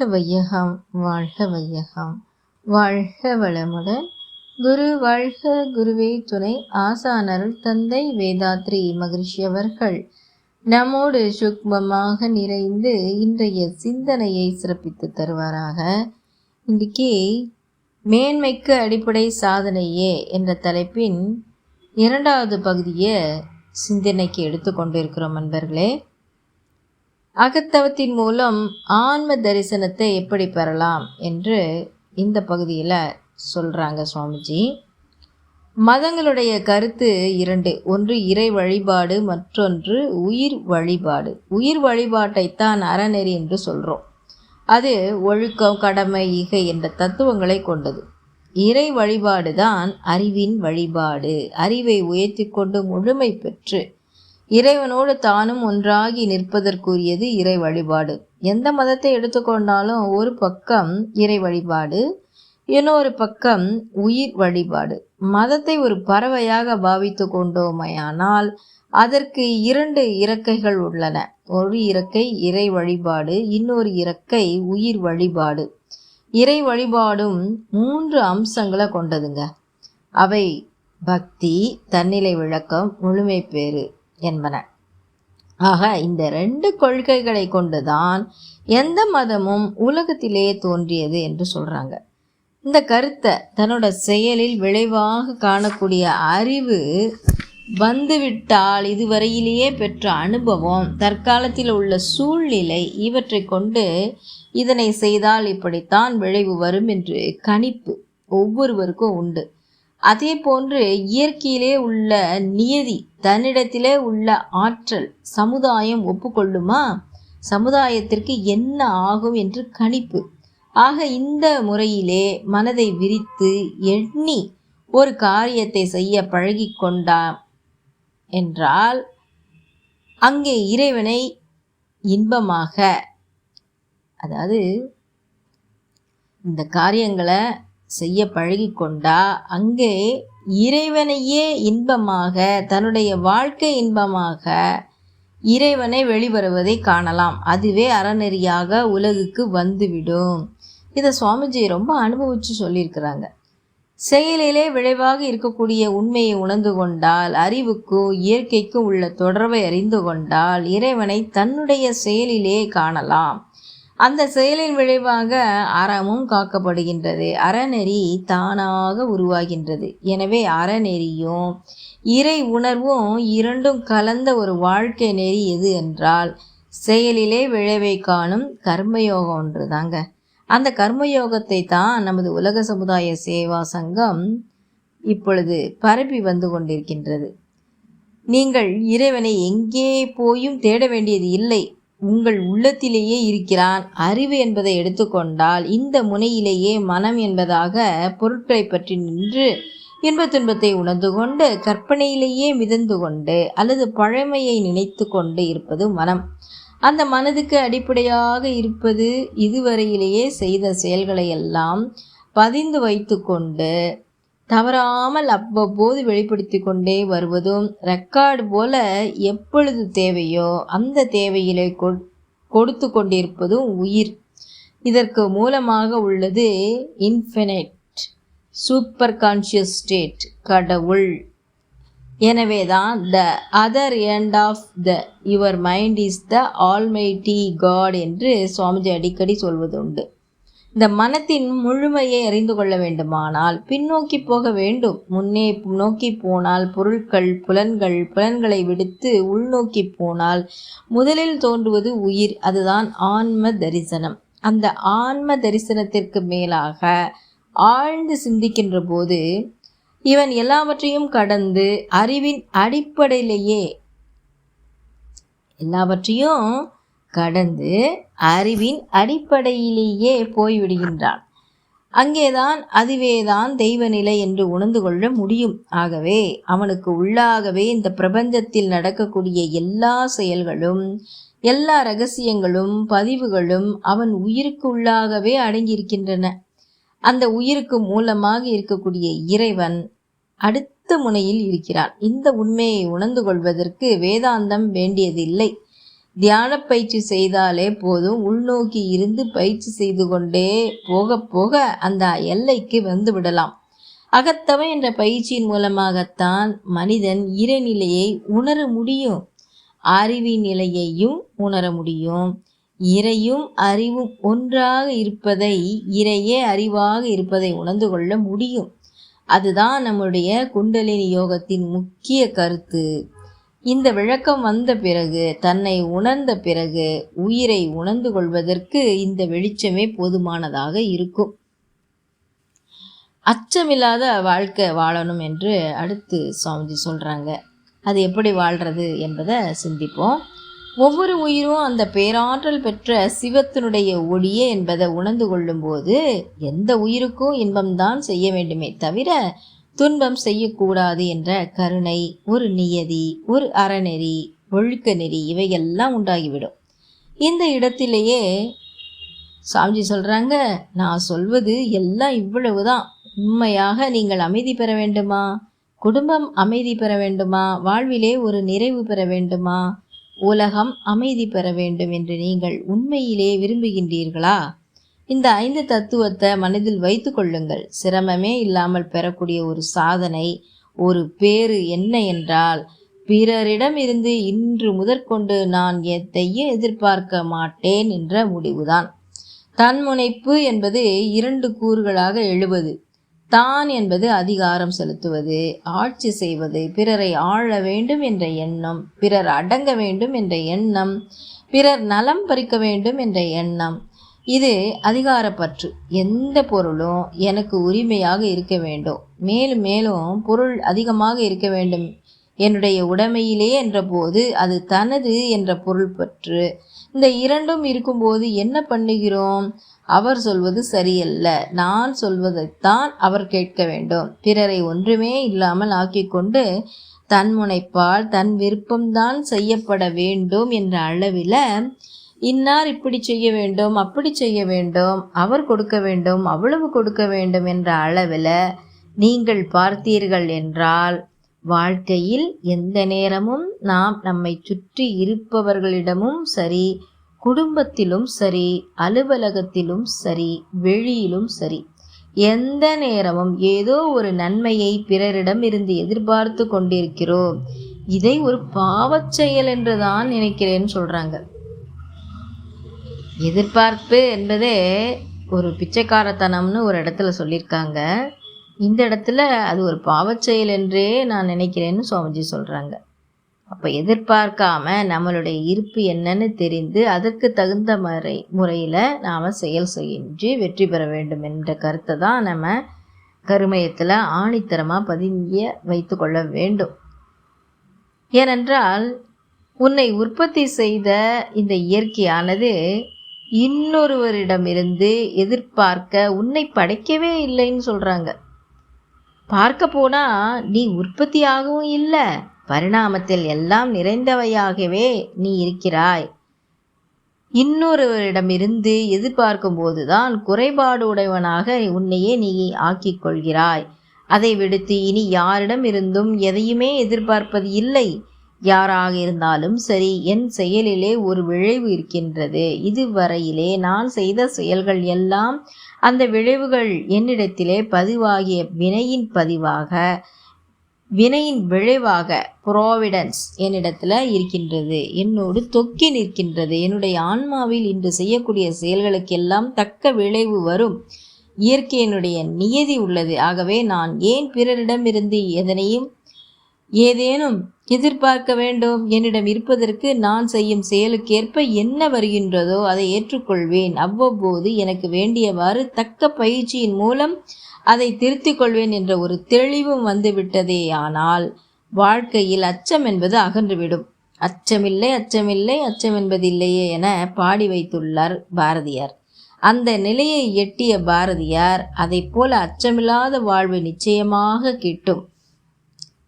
வாழ்க வையகம் வாழ்க வையகம். வாழ்க வளமுடன். குரு வாழ்க குருவே துணை. ஆசானருள் தந்தை வேதாத்ரி மகிழ்ச்சி அவர்கள். நம்மோடு சுக்மமாக நிறைந்து இன்றைய சிந்தனையை சிறப்பித்து தருவாராக. இன்றைக்கு மேன்மைக்கு அடிப்படை சாதனையே என்ற தலைப்பின் இரண்டாவது பகுதியை சிந்தனைக்கு எடுத்துக்கொண்டிருக்கிறோம் நண்பர்களே அகத்தவத்தின் மூலம் ஆன்ம தரிசனத்தை எப்படி பெறலாம் என்று இந்த பகுதியில் சொல்கிறாங்க சுவாமிஜி. மதங்களுடைய கருத்து இரண்டு. ஒன்று இறை வழிபாடு மற்றொன்று உயிர் வழிபாடு. உயிர் வழிபாட்டைத்தான் அறநெறி என்று சொல்கிறோம் அது ஒழுக்கம் கடமை ஈகை என்ற தத்துவங்களை கொண்டது. இறை வழிபாடு தான் அறிவின் வழிபாடு. அறிவை உயர்த்தி கொண்டு முழுமை பெற்று இறைவனோடு தானும் ஒன்றாகி நிற்பதற்குரியது இறை வழிபாடு. எந்த மதத்தை எடுத்துக்கொண்டாலும் ஒரு பக்கம் இறை வழிபாடு இன்னொரு பக்கம் உயிர் வழிபாடு. மதத்தை ஒரு பறவையாக பாவித்து கொண்டோமையானால் அதற்கு இரண்டு இறக்கைகள் உள்ளன. ஒரு இறக்கை இறை வழிபாடு இன்னொரு இறக்கை உயிர் வழிபாடு. இறை வழிபாடும் மூன்று அம்சங்களை கொண்டதுங்க. அவை பக்தி தன்னிலை விளக்கம் முழுமை பேறு. என்பன. ஆக இந்த ரெண்டு கொள்கைகளை கொண்டுதான் எந்த மதமும் உலகத்திலே தோன்றியது என்று சொல்கிறாங்க இந்த கருத்தை தன்னோட செயலில் விளைவாக காணக்கூடிய அறிவு வந்துவிட்டால் இதுவரையிலேயே பெற்ற அனுபவம் தற்காலத்தில் உள்ள சூழ்நிலை இவற்றை கொண்டு இதனை செய்தால் இப்படித்தான் விளைவு வரும் என்று கணிப்பு ஒவ்வொருவருக்கும் உண்டு. அதே போன்று இயற்கையிலே உள்ள நியதி தன்னிடத்திலே உள்ள ஆற்றல் சமுதாயம் ஒப்புக்கொள்ளுமா? சமுதாயத்திற்கு என்ன ஆகும் என்று கணிப்பு. ஆக இந்த முறையிலே மனதை விரித்து எண்ணி ஒரு காரியத்தை செய்ய பழகி கொண்டான் என்றால் அங்கே இறைவனை இன்பமாக அதாவது இந்த காரியங்களை செய்ய பழகிக்கொண்டா அங்கே இறைவனையே இன்பமாக தன்னுடைய வாழ்க்கை இன்பமாக இறைவனை வெளிவருவதை காணலாம். அதுவே அறநெறியாக உலகுக்கு வந்துவிடும். இதை சுவாமிஜி ரொம்ப அனுபவித்து சொல்லியிருக்கிறாங்க. செயலிலே விளைவாக இருக்கக்கூடிய உண்மையை உணர்ந்து கொண்டால் அறிவுக்கும் இயற்கைக்கும் உள்ள தொடர்பை அறிந்து கொண்டால் இறைவனை தன்னுடைய செயலிலே காணலாம். அந்த செயலின் விளைவாக அறமும் காக்கப்படுகின்றது. அறநெறி தானாக உருவாகின்றது. எனவே அறநெறியும் இறை உணர்வும் இரண்டும் கலந்த ஒரு வாழ்க்கை நெறி எது என்றால் செயலிலே விளைவை காணும் கர்மயோகம் ஒன்று தாங்க அந்த கர்மயோகத்தை தான் நமது உலக சமுதாய சேவா சங்கம் இப்பொழுது பரப்பி வந்து கொண்டிருக்கின்றது. நீங்கள் இறைவனை எங்கே போயும் தேட வேண்டியது இல்லை. உங்கள் உள்ளத்திலேயே இருக்கிறான். அறிவு என்பதை எடுத்துக்கொண்டால் இந்த முனையிலேயே மனம் என்பதாக பொருட்களை பற்றி நின்று இன்ப துன்பத்தை உணர்ந்து கொண்டு கற்பனையிலேயே மிதந்து கொண்டு அல்லது பழமையை நினைத்து கொண்டு இருப்பது மனம். அந்த மனதுக்கு அடிப்படையாக இருப்பது இதுவரையிலேயே செய்த செயல்களை எல்லாம் பதிந்து வைத்து கொண்டு தவறாமல் அவ்வப்போது வெளிப்படுத்தி கொண்டே வருவதும் ரெக்கார்டு போல எப்பொழுது தேவையோ அந்த தேவையிலே கொடுத்து கொண்டிருப்பதும் உயிர். இதற்கு மூலமாக உள்ளது இன்ஃபினைட் சூப்பர் கான்ஷியஸ் ஸ்டேட் கடவுள். எனவே தான் the other end of the your mind is the almighty god என்று சுவாமிஜி அடிக்கடி சொல்வது உண்டு இந்த மனத்தின் முழுமையை அறிந்து கொள்ள வேண்டுமானால் பின்னோக்கி போக வேண்டும். முன்னே நோக்கி போனால் பொருட்கள் புலன்கள் புலன்களை விடுத்து உள்நோக்கி போனால் முதலில் தோன்றுவது உயிர். அதுதான் ஆன்ம தரிசனம். அந்த ஆன்ம தரிசனத்திற்கு மேலாக ஆழ்ந்து சிந்திக்கின்ற போது இவன் எல்லாவற்றையும் கடந்து அறிவின் அடிப்படையிலேயே எல்லாவற்றையும் கடந்து அறிவின் அடிப்படையிலேயே போய்விடுகின்றான். அங்கேதான் அதுவேதான் தெய்வ நிலை என்று உணர்ந்து கொள்ள முடியும். ஆகவே அவனுக்கு உள்ளாகவே இந்த பிரபஞ்சத்தில் நடக்கக்கூடிய எல்லா செயல்களும் எல்லா ரகசியங்களும் பதிவுகளும் அவன் உயிருக்கு உள்ளாகவே அடங்கியிருக்கின்றன. அந்த உயிருக்கு மூலமாக இருக்கக்கூடிய இறைவன் அடுத்த முனையில் இருக்கிறான். இந்த உண்மையை உணர்ந்து கொள்வதற்கு வேதாந்தம் வேண்டியதில்லை. தியான பயிற்சி செய்தாலே போதும். உள்நோக்கி இருந்து பயிற்சி செய்து கொண்டே போக போக அந்த எல்லைக்கு வந்து விடலாம். அகத்தவை என்ற பயிற்சியின் மூலமாகத்தான் மனிதன் இறைநிலையை உணர முடியும். அறிவின் நிலையையும் உணர முடியும். இறையும் அறிவும் ஒன்றாக இருப்பதை இறையே அறிவாக இருப்பதை உணர்ந்து கொள்ள முடியும். அதுதான் நம்முடைய குண்டலினி யோகத்தின் முக்கிய கருத்து. இந்த விளக்கம் வந்த பிறகு தன்னை உணர்ந்த பிறகு உயிரை உணர்ந்து கொள்வதற்கு இந்த வெளிச்சமே போதுமானதாக இருக்கும். அச்சமில்லாத வாழ்க்கை வாழணும் என்று அடுத்து சுவாமிஜி சொல்கிறாங்க அது எப்படி வாழ்கிறது என்பதை சிந்திப்போம். ஒவ்வொரு உயிரும் அந்த பேராற்றல் பெற்ற சிவத்தினுடைய ஒளியே என்பதை உணர்ந்து கொள்ளும்போது எந்த உயிருக்கும் இன்பம்தான் செய்ய வேண்டுமே தவிர துன்பம் செய்யக்கூடாது என்ற கருணை ஒரு நியதி ஒரு அறநெறி ஒழுக்க நெறி இவையெல்லாம் உண்டாகிவிடும். இந்த இடத்திலேயே சாமிஜி சொல்கிறாங்க நான் சொல்வது எல்லாம் இவ்வளவுதான். உண்மையாக நீங்கள் அமைதி பெற வேண்டுமா? குடும்பம் அமைதி பெற வேண்டுமா? வாழ்விலே ஒரு நிறைவு பெற வேண்டுமா? உலகம் அமைதி பெற வேண்டும் என்று நீங்கள் உண்மையிலே விரும்புகின்றீர்களா? இந்த ஐந்து தத்துவத்தை மனதில் வைத்து கொள்ளுங்கள். சிரமமே இல்லாமல் பெறக்கூடிய ஒரு சாதனை ஒரு பேரு என்ன என்றால் பிறரிடம் இருந்து இன்று முதற்கொண்டு நான் எதையும் எதிர்பார்க்க மாட்டேன் என்ற முடிவுதான். தன்முனைப்பு என்பது இரண்டு கூறுகளாக எழுவது. தான் என்பது அதிகாரம் செலுத்துவது ஆட்சி செய்வது பிறரை ஆள வேண்டும் என்ற எண்ணம் பிறர் அடங்க வேண்டும் என்ற எண்ணம் பிறர் நலம் பறிக்க வேண்டும் என்ற எண்ணம் இது அதிகாரப்பற்று. எந்த பொருளும் எனக்கு உரிமையாக இருக்க வேண்டும். மேலும் மேலும் பொருள் அதிகமாக இருக்க வேண்டும். என்னுடைய உடைமையிலே என்ற போது அது தனது என்ற பொருள் பற்று இந்த இரண்டும் இருக்கும்போது என்ன பண்ணுகிறோம்? அவர் சொல்வது சரியல்ல. நான் சொல்வதைத்தான் அவர் கேட்க வேண்டும். பிறரை ஒன்றுமே இல்லாமல் ஆக்கிக்கொண்டு தன் முனைப்பால் தன் விருப்பம்தான் செய்யப்பட வேண்டும் என்ற அளவில் இன்னார் இப்படி செய்ய வேண்டும் அப்படி செய்ய வேண்டும் அவர் கொடுக்க வேண்டும் அவ்வளவு கொடுக்க வேண்டும் என்ற அளவில் நீங்கள் பார்த்தீர்கள் என்றால் வாழ்க்கையில் எந்த நேரமும் நாம் நம்மை சுற்றி இருப்பவர்களிடமும் சரி குடும்பத்திலும் சரி அலுவலகத்திலும் சரி வெளியிலும் சரி எந்த நேரமும் ஏதோ ஒரு நன்மையை பிறரிடம் இருந்து எதிர்பார்த்து கொண்டிருக்கிறோம். இதை ஒரு பாவச் செயல் என்று தான் நினைக்கிறேன்னு சொல்கிறாங்க எதிர்பார்ப்பு என்பதே ஒரு பிச்சைக்காரத்தனம்னு ஒரு இடத்துல சொல்லியிருக்காங்க. இந்த இடத்துல அது ஒரு பாவச்செயல் என்றே நான் நினைக்கிறேன்னு சுவாமிஜி சொல்கிறாங்க அப்போ எதிர்பார்க்காம நம்மளுடைய இருப்பு என்னன்னு தெரிந்து அதற்கு தகுந்த முறை முறையில் நாம் செயல் செஞ்சு வெற்றி பெற வேண்டும் என்ற கருத்தை தான் நம்ம கருமயத்தில் ஆணித்தரமாக பதிய வைத்து கொள்ள வேண்டும். ஏனென்றால் உன்னை உற்பத்தி செய்த இந்த இயற்கையானது இன்னொருவரிடமிருந்து எதிர்பார்க்க உன்னை படைக்கவே இல்லைன்னு சொல்கிறாங்க பார்க்க போனால் நீ உற்பத்தியாகவும் இல்லை பரிணாமத்தில் எல்லாம் நிறைந்தவையாகவே நீ இருக்கிறாய். இன்னொருவரிடமிருந்து எதிர்பார்க்கும்போது தான் குறைபாடு உடையவனாக உன்னையே நீ ஆக்கிக் கொள்கிறாய் அதை விடுத்து இனி யாரிடம் இருந்தும் எதையுமே எதிர்பார்ப்பது இல்லை. யாராக இருந்தாலும் சரி என் செயலிலே ஒரு விளைவு இருக்கின்றது. இதுவரையிலே நான் செய்த செயல்கள் எல்லாம் அந்த விளைவுகள் என்னிடத்திலே பதிவாகிய வினையின் பதிவாக வினையின் விளைவாக ப்ராவிடன்ஸ் என்னிடத்தில் இருக்கின்றது. என்னோடு தொக்கி நிற்கின்றது. என்னுடைய ஆன்மாவில் இன்று செய்யக்கூடிய செயல்களுக்கெல்லாம் தக்க விளைவு வரும். இயற்கையினுடைய நியதி உள்ளது. ஆகவே நான் ஏன் பிறரிடமிருந்து எதனையும் ஏதேனும் எதிர்பார்க்க வேண்டும். என்னிடம் இருப்பதற்கு நான் செய்யும் செயலுக்கேற்ப என்ன வருகின்றதோ அதை ஏற்றுக்கொள்வேன். அவ்வப்போது எனக்கு வேண்டியவாறு தக்க பயிற்சியின் மூலம் அதை திருத்திக் கொள்வேன் என்ற ஒரு தெளிவும் வந்துவிட்டதே ஆனால் வாழ்க்கையில் அச்சம் என்பது அகன்றுவிடும். அச்சமில்லை அச்சமில்லை அச்சம் என்பதில்லையே என பாடி வைத்துள்ளார் பாரதியார். அந்த நிலையை எட்டிய பாரதியார் அதை போல அச்சமில்லாத வாழ்வு நிச்சயமாக கிட்டும்.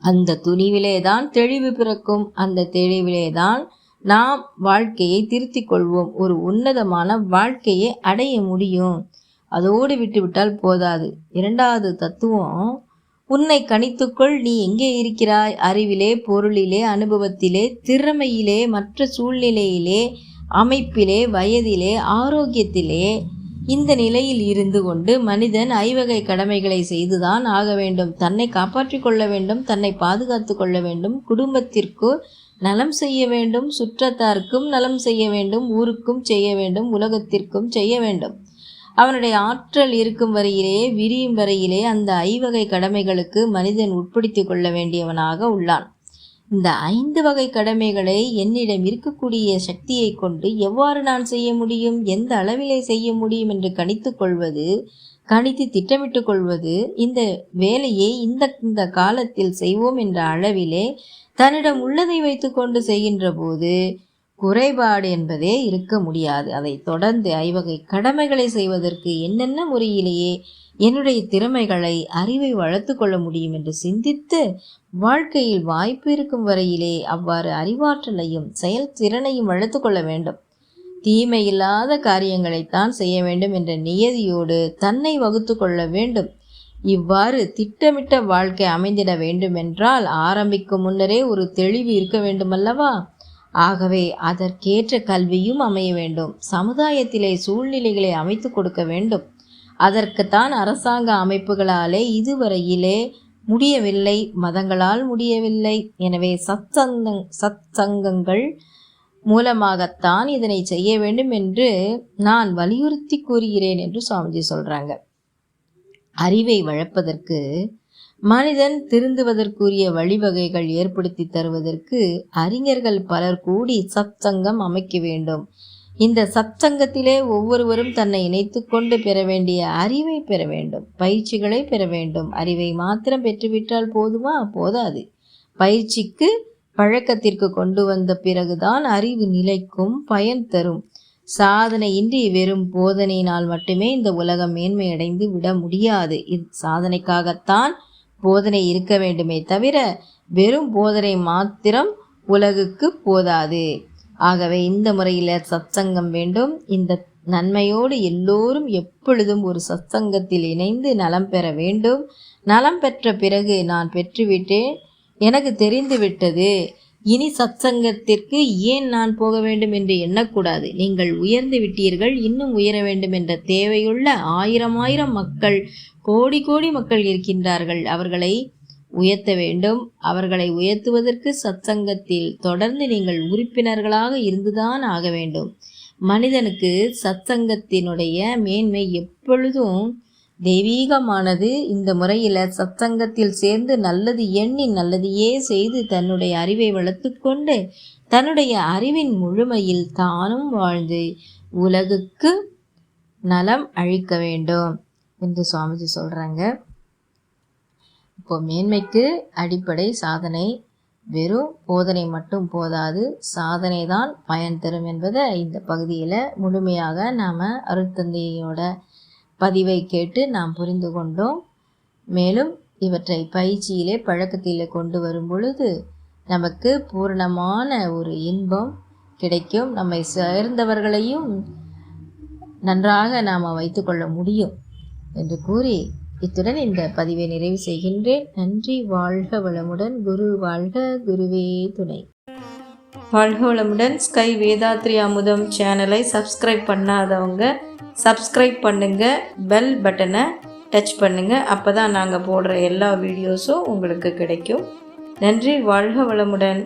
அந்த துணிவிலே தான் தெளிவு பிறக்கும். அந்த தெளிவிலே தான் நாம் வாழ்க்கையை திருத்திக் கொள்வோம். ஒரு உன்னதமான வாழ்க்கையை அடைய முடியும். அதோடு விட்டுவிட்டால் போதாது. இரண்டாவது தத்துவம் உன்னை கணித்துக்கொள் நீ எங்கே இருக்கிறாய்? அறிவிலே பொருளிலே அனுபவத்திலே திறமையிலே மற்ற சூழ்நிலையிலே அமைப்பிலே வயதிலே ஆரோக்கியத்திலே இந்த நிலையில் இருந்து கொண்டு மனிதன் ஐவகை கடமைகளை செய்துதான் ஆக வேண்டும். தன்னை காப்பாற்றிக் கொள்ள வேண்டும் தன்னை பாதுகாத்து கொள்ள வேண்டும் குடும்பத்திற்கு நலம் செய்ய வேண்டும் சுற்றத்தாருக்கும் நலம் செய்ய வேண்டும் ஊருக்கும் செய்ய வேண்டும் உலகத்திற்கும் செய்ய வேண்டும். அவனுடைய ஆற்றல் இருக்கும் வரையிலே விரியும் வரையிலே அந்த ஐவகை கடமைகளுக்கு மனிதன் உட்படுத்திக் கொள்ள வேண்டியவனாக உள்ளான். இந்த ஐந்து வகை கடமைகளை என்னிடம் இருக்கக்கூடிய சக்தியை கொண்டு எவ்வாறு நான் செய்ய முடியும் எந்த அளவிலே செய்ய முடியும் என்று கணித்து கொள்வது கணித்து திட்டமிட்டு கொள்வது இந்த வேலையை இந்த இந்த காலத்தில் செய்வோம் என்ற அளவிலே தன்னிடம் உள்ளதை வைத்துக்கொண்டு செய்கின்ற போது குறைபாடு என்பதே இருக்க முடியாது. அதை தொடர்ந்து ஐவகை கடமைகளை செய்வதற்கு என்னென்ன முறையிலேயே என்னுடைய திறமைகளை அறிவை வளர்த்து கொள்ள முடியும் என்று சிந்தித்து வாழ்க்கையில் வாய்ப்பு இருக்கும் வரையிலே அவ்வாறு அறிவாற்றலையும் செயல் திறனையும் வளர்த்து கொள்ள வேண்டும். தீமையில்லாத காரியங்களைத்தான் செய்ய வேண்டும் என்ற நியதியோடு தன்னை வகுத்து கொள்ள வேண்டும். இவ்வாறு திட்டமிட்ட வாழ்க்கை அமைந்திட வேண்டுமென்றால் ஆரம்பிக்கும் முன்னரே ஒரு தெளிவு இருக்க வேண்டுமல்லவா? ஆகவே அதற்கேற்ற கல்வியும் அமைய வேண்டும். சமுதாயத்திலே சூழ்நிலைகளை அமைத்து கொடுக்க வேண்டும். அதற்குத்தான் அரசாங்க அமைப்புகளாலே இதுவரையிலே முடியவில்லை மதங்களால் முடியவில்லை. எனவே சத்சங்கங் சத் சங்கங்கள் மூலமாகத்தான் இதனை செய்ய வேண்டும் என்று நான் வலியுறுத்தி கூறுகிறேன் என்று சுவாமிஜி சொல்கிறாங்க அறிவை வளர்ப்பதற்கு மனிதன் திருந்துவதற்குரிய வழிவகைகள் ஏற்படுத்தி தருவதற்கு அறிஞர்கள் பலர் கூடி சத்சங்கம் அமைக்க வேண்டும். இந்த சத்சங்கத்திலே ஒவ்வொருவரும் தன்னை இணைத்து கொண்டு பெற வேண்டிய அறிவை பெற வேண்டும். பயிற்சிகளை பெற வேண்டும். அறிவை மாத்திரம் பெற்றுவிட்டால் போதுமா? போதாது. பயிற்சிக்கு பழக்கத்திற்கு கொண்டு வந்த பிறகுதான் அறிவு நிலைக்கும் பயன் தரும். சாதனையின்றி வெறும் போதனையினால் மட்டுமே இந்த உலகம் மேன்மையடைந்து விட முடியாது. இது சாதனைக்காகத்தான் போதனை இருக்க வேண்டுமே தவிர வெறும் போதனை மாத்திரம் உலகுக்கு போதாது. ஆகவே இந்த முறையில் சத்சங்கம் வேண்டும். இந்த நன்மையோடு எல்லோரும் எப்பொழுதும் ஒரு சத்சங்கத்தில் இணைந்து நலம் பெற வேண்டும். நலம் பெற்ற பிறகு நான் பெற்றுவிட்டேன். எனக்கு தெரிந்துவிட்டது. இனி சத்சங்கத்திற்கு ஏன் நான் போக வேண்டும் என்று எண்ணக்கூடாது. நீங்கள் உயர்ந்து விட்டீர்கள். இன்னும் உயர வேண்டும் என்ற தேவையுள்ள ஆயிரம் ஆயிரம் மக்கள் கோடி கோடி மக்கள் இருக்கின்றார்கள். அவர்களை உயர்த்த வேண்டும். அவர்களை உயர்த்துவதற்கு சத்சங்கத்தில் தொடர்ந்து நீங்கள் உறுப்பினர்களாக இருந்துதான் ஆக வேண்டும். மனிதனுக்கு சத்சங்கத்தினுடைய மேன்மை எப்பொழுதும் தெய்வீகமானது. இந்த முறையில் சத்சங்கத்தில் சேர்ந்து நல்லது எண்ணி நல்லதையே செய்து தன்னுடைய அறிவை வளர்த்து கொண்டு தன்னுடைய அறிவின் முழுமையில் தானும் வாழ்ந்து உலகுக்கு நலம் அழிக்க வேண்டும் என்று சுவாமிஜி சொல்கிறாங்க இப்போ மேன்மைக்கு அடிப்படை சாதனை வெறும் போதனை மட்டும் போதாது சாதனை தான் பயன் தரும் என்பதை இந்த பகுதியில் முழுமையாக நாம் அருட்தந்தையோட பதிவை கேட்டு நாம் புரிந்து கொண்டோம். மேலும் இவற்றை பயிற்சியிலே பழக்கத்திலே கொண்டு வரும் பொழுது நமக்கு பூரணமான ஒரு இன்பம் கிடைக்கும். நம்மை சேர்ந்தவர்களையும் நன்றாக நாம் வைத்துக்கொள்ள முடியும் என்று கூறி இத்துடன் இந்த பதிவை நிறைவு செய்கின்றேன். நன்றி வாழ்க வளமுடன். குரு வாழ்க குருவே துணை. வாழ்க வளமுடன். ஸ்கை வேதாத்ரி அமுதம் சேனலை சப்ஸ்கிரைப் பண்ணாதவங்க சப்ஸ்கிரைப் பண்ணுங்கள் பெல் பட்டனை டச் பண்ணுங்கள் அப்போ தான் நாங்கள் போடுற எல்லா வீடியோஸும் உங்களுக்கு கிடைக்கும். நன்றி வாழ்க வளமுடன்.